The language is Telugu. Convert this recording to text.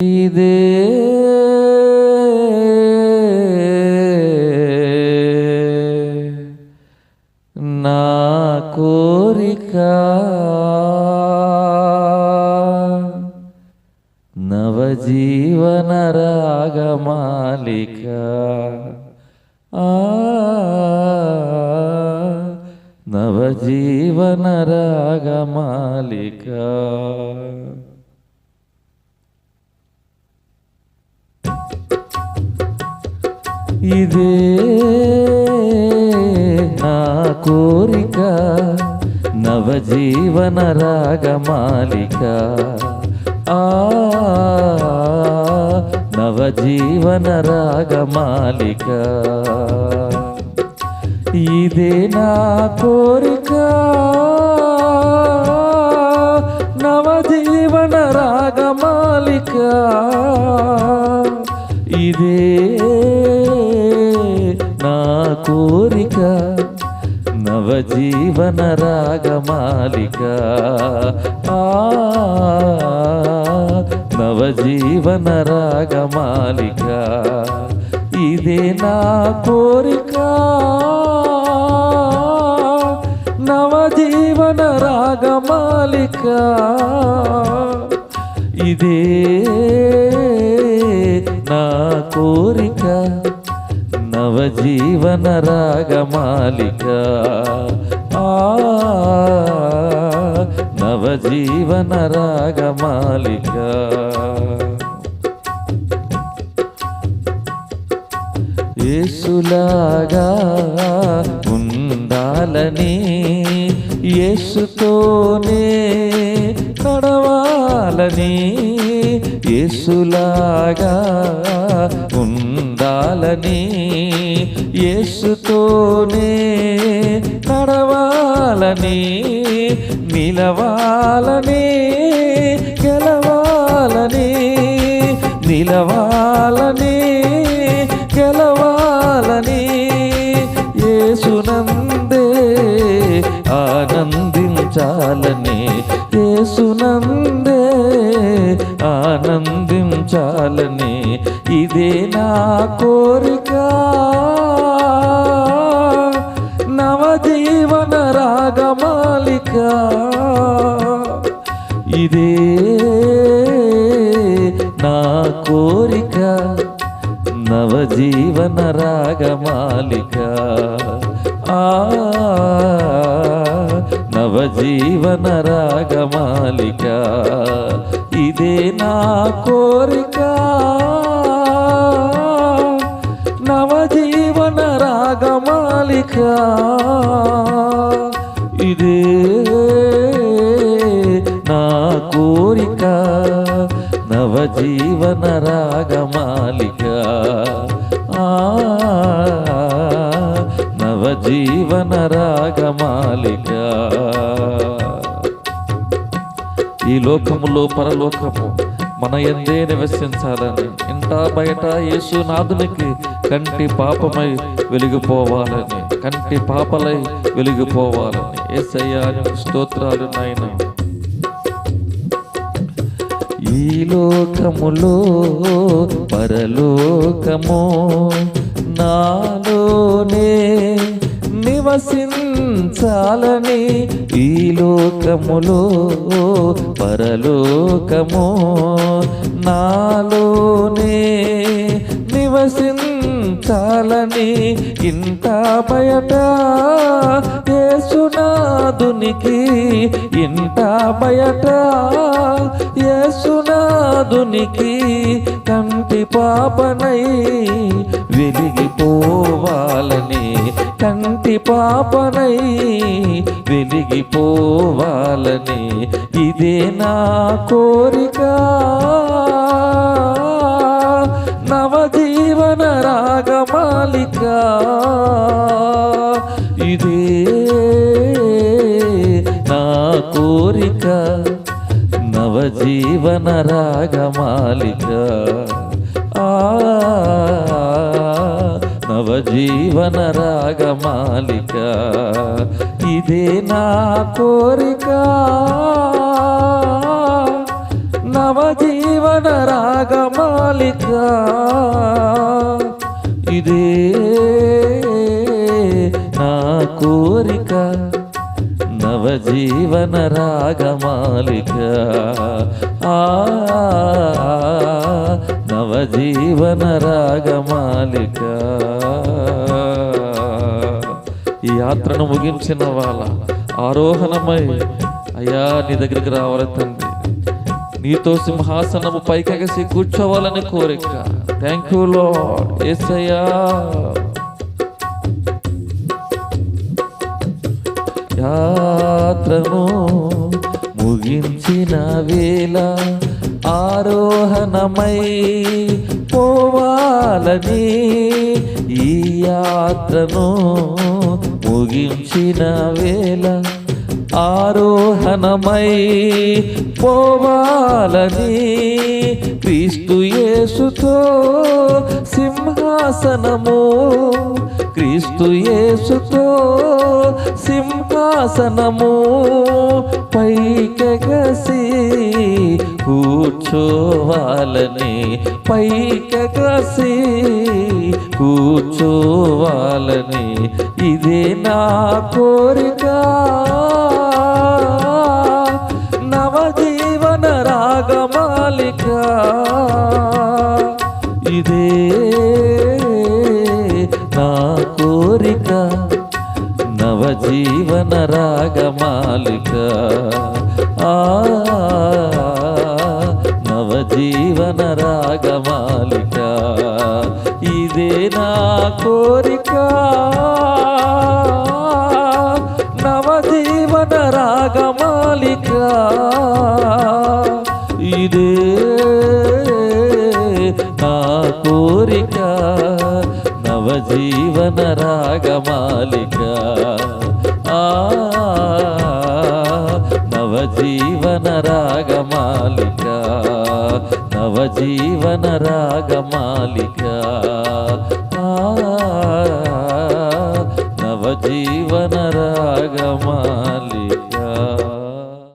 ఇదే నా కోరిక నవజీవన రాగమాలిక ఆ నవజీవన రాగమాలిక ఇదే నా కోరిక నవజీవన రాగమాలిక ఆ నవజీవన రాగమాలిక ఇదే నా కోరిక నవజీవన రాగమాలిక ఇదే నవజీవన రాగమాలిక ఆ నవజీవన రాగమాలిక ఇదే నా కోరిక. నవజీవన రాగమాలిక ఇదే నా కోరిక. నవజీవన రాగమాలిక ఆ నవజీవన రాగమాలిక యేసులాగా ఉండాలని యేసుతోనే నడవాలని యేసులాగా ఉండాలని యేసుతోనే నడవాలని నిలవాలని గెలవాలని నిలవాలని గెలవాలి ఆనందించాలని ఇదే నా కోరిక. నవజీవన రాగమాలిక ఇదే నా కోరిక నవజీవన రాగమాలిక ఆ నవజీవన రాగమాలిక ఇదే నా కోరిక. నవజీవన రాగమాలిక. ఇదే నా కోరిక. నవజీవన రాగమాలిక. నవజీవన రాగమాలిక. ఈ లోకములో పరలోకము మన ఎందే నివసించాలని. ఇంత బయట యేసునాథునికి కంటి పాపమై వెలిగిపోవాలని. కంటి పాపలై వెలిగిపోవాలని. ఏసయ్యానికి స్తోత్రాలు నాయన. ఈ లోకములో పరలోకము నాలోనే నివసించాలని ఈ లోకములో పరలోకము నాలోనే నివసించాలని ఇంత బయట యేసునాథునికి ఇంత బయట యేసునాథునికి కంటి పాపనై వెలిగిపోవాలని కంటి పాపనై వెలిగిపోవాలని ఇదే నా కోరిక. నవజీవన రాగమాలిక ఇదే నా కోరిక. నవజీవన రాగమాలిక ఆ నవజీవన రాగమాలిక ఇదే నా కోరిక. నవజీవన రాగమాలిక ఇదే నా కోరిక. నవజీవన రాగమాలిక ఆ నవజీవన రాగమాలిక ఈ యాత్రను ముగించిన వాళ్ళ ఆరోహణమై అయ్యా నీ దగ్గరికి రావాలి తండ్రి. నీతో సింహాసనము పైకెగసి కూర్చోవాలని కోరిక. థ్యాంక్ యూ లార్డ్ ఏసయ్యా. యాత్రను ముగించిన వేళ ఆరోహణమై పోవాలని ఈ యాత్రను ముగించిన వేళ ఆరోహణమై పోవాలని క్రీస్తు యేసుతో సింహాసనము క్రీస్తు యేసుతో సింహాసనము పైకెగసి కూర్చోవాలని పైకసి కూర్చోవాలని ఇదే నా కోరిక. నవజీవన రాగమాలిక ఇదే నా కోరిక. నవజీవన రాగమాలిక ఆ నవజీవన రాగమాలిక. ఇదే నా కోరిక. నవజీవన రాగమాలిక. ఇదే నా కోరిక. నవజీవన రాగమాలిక. రాగమాలిక నవజీవన రాగమాలిక. నవజీవన రాగమాలిక.